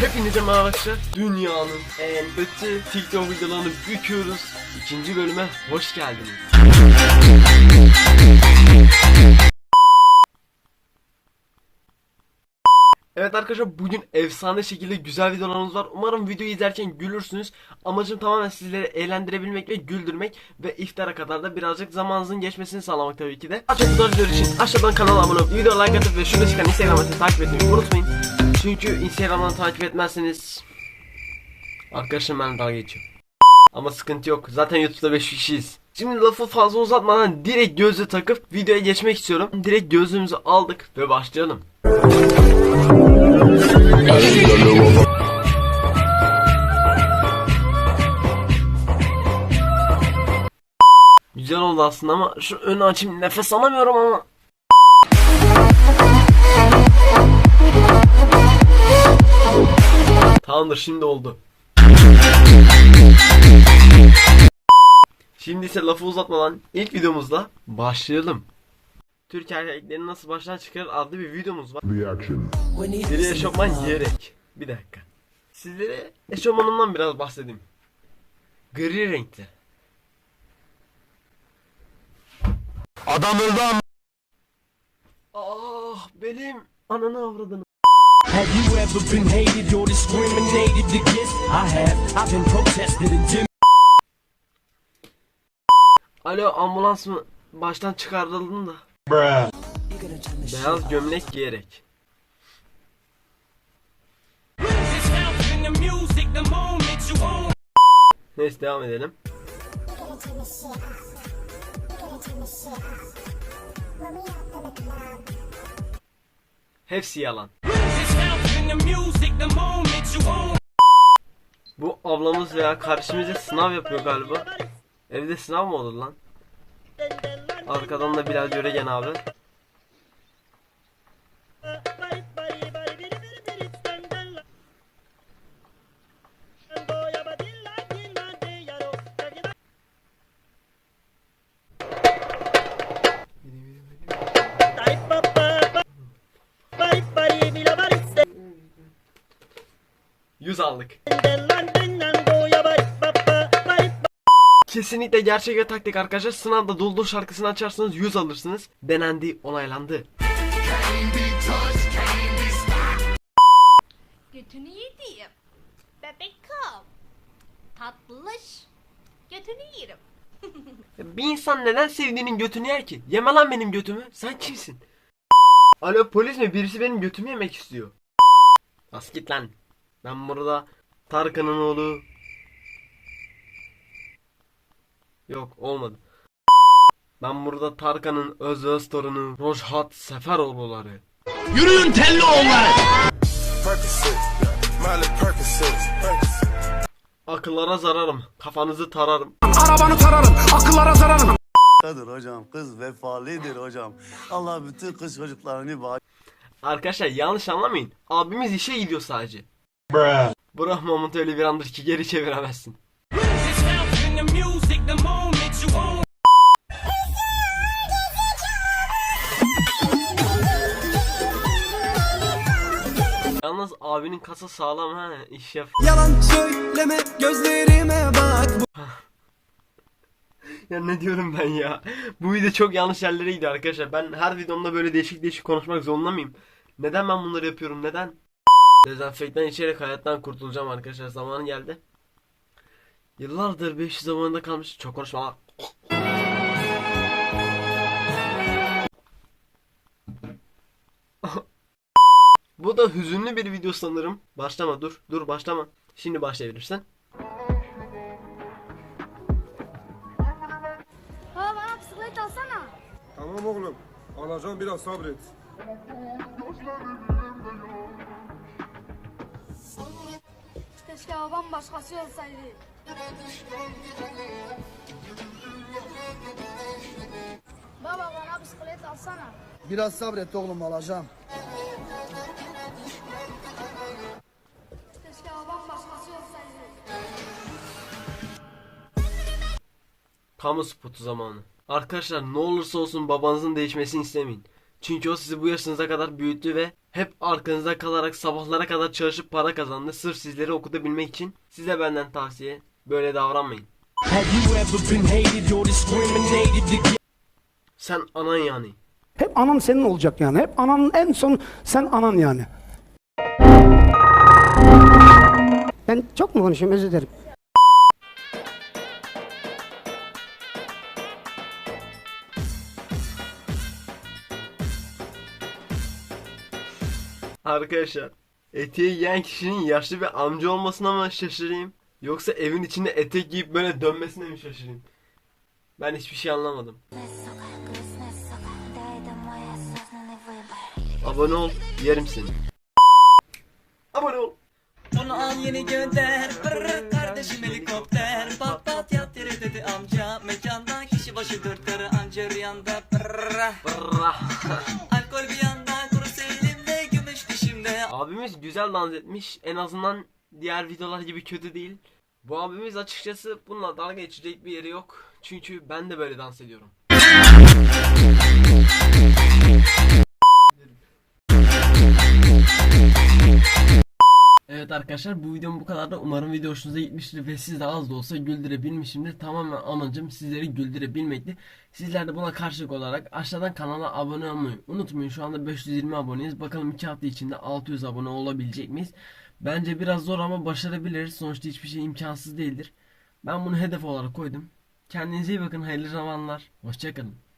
Hepinize merhaba arkadaşlar. Dünyanın en kötü TikTok videolarını büküyoruz. İkinci bölüme hoş geldiniz. Evet arkadaşlar bugün efsane şekilde güzel videolarımız var. Umarım videoyu izlerken gülürsünüz. Amacım tamamen sizleri eğlendirebilmek ve güldürmek ve iftara kadar da birazcık zamanınızın geçmesini sağlamak tabii ki de. Güzel videolar için aşağıdan kanala abone olup video like atıp ve şurada çıkan Instagram takip etmeyi unutmayın. Çünkü Instagram'dan takip etmezseniz arkadaşım ben dalga geçiyorum. Ama sıkıntı yok. Zaten YouTube'da 5 kişiyiz. Şimdi lafı fazla uzatmadan direkt gözlüğü takıp videoya geçmek istiyorum. Direkt gözlüğümüzü aldık ve başlayalım. Güzel oldu aslında ama şu önü açayım nefes alamıyorum ama. Tamamdır şimdi oldu. Şimdi ise lafı uzatmadan ilk videomuzla başlayalım. Türk erkeklerini nasıl baştan çıkarır adlı bir videomuz var. The action. Deri eşofman giyerek. Bir dakika. Sizlere eşofmanımdan biraz bahsedeyim. Gri renkte. Adam öldü. Ah belim. Ananı avradını. Have you ever been hated or discriminated against? I have. I've been protested and dim. Alo ambulans mı? Baştan çıkarıldın da. Beyaz gömlek giyerek. Neyse devam edelim. Hepsi yalan. Bu ablamız veya kardeşimize sınav yapıyor galiba. Evde sınav mı olur lan? Arkadan da Bilal Göregen abi. Yüz aldık. Kesinlikle gerçek ve taktik arkadaşlar. Sınavda Duldur şarkısını açarsanız 100 alırsınız. Denendi, onaylandı. Götünü yediğim. Bebekom. Tatlış. Götünü yerim. Bir insan neden sevdiğinin götünü yer ki? Yeme lan benim götümü. Sen kimsin? Alo polis mi? Birisi benim götümü yemek istiyor. Bas git lan. Ben burada Tarkan'ın oğlu. Yok olmadı. Ben burada Tarkan'ın öz öz torunu Rojhat Seferoğulları. Yürüyün telli oğulları. Akıllara zararım. Kafanızı tararım. Kadır hocam. Kız vefalıdır hocam. Allah bütün kız çocuklarını bağış. Arkadaşlar yanlış anlamayın. Abimiz işe gidiyor sadece. Bruh. Bruh Mahmut öyle bir andır ki geri çeviremezsin. The music, the moment you own. Yalnız abinin kasa sağlam ha iş yap. Yalan söyleme gözlerime bak Ya ne diyorum ben ya. Bu video çok yanlış yerlere gidiyor arkadaşlar. Ben her videomda böyle değişik değişik konuşmak zorunda mıyım? Neden ben bunları yapıyorum? Neden? Dezenfektan içerek hayattan kurtulacağım arkadaşlar. Zamanı geldi. Yıllardır 500 zamanında kalmış. Çok konuşma lan. Bu da hüzünlü bir video sanırım. Başlama dur. Dur başlama. Şimdi başlayabilirsin. Baba bana bisiklet alsana. Tamam oğlum. Alacağım biraz sabret. Keşke babam başkası olsaydı. Baba bana bisiklet alsana. Biraz sabret oğlum alacağım Keşke babam başkası olsaydı. Kamu spotu zamanı. Arkadaşlar ne olursa olsun babanızın değişmesini istemeyin. Çünkü o sizi bu yaşınıza kadar büyüttü ve hep arkanızda kalarak sabahlara kadar çalışıp para kazandı. Sırf sizleri okutabilmek için. Size benden tavsiye. Böyle davranmayın. Sen anan yani. Hep anam senin olacak yani. Hep ananın en son sen anan yani. Ben çok mu konuşuyorum özür dilerim. Arkadaşlar eteği yiyen kişinin yaşlı bir amca olmasına mı şaşırayım? Yoksa evin içinde etek giyip böyle dönmesine mi şaşırayım? Ben hiçbir şey anlamadım. Abone ol, yerim seni. Abone ol. Bunu al yeni gönder Brrr, Kardeşim helikopter Pat pat yat yere dedi amca Mekanda kişi başı dört karı anca rüyanda. Alkol bir yanda Kurusu elimde Gümüş dişimde Abimiz güzel dans etmiş. En azından diğer videolar gibi kötü değil. Bu abimiz açıkçası bununla dalga geçecek bir yeri yok. Çünkü ben de böyle dans ediyorum. Evet arkadaşlar bu videom bu kadar da umarım video hoşunuza gitmiştir ve siz de az da olsa güldürebilmişimdir. Tamamen amacım sizleri güldürebilmekti. Sizler de buna karşılık olarak aşağıdan kanala abone olmayı unutmayın. Şu anda 520 aboneyiz. Bakalım 2 hafta içinde 600 abone olabilecek miyiz? Bence biraz zor ama başarabiliriz. Sonuçta hiçbir şey imkansız değildir. Ben bunu hedef olarak koydum. Kendinize iyi bakın. Hayırlı zamanlar. Hoşçakalın.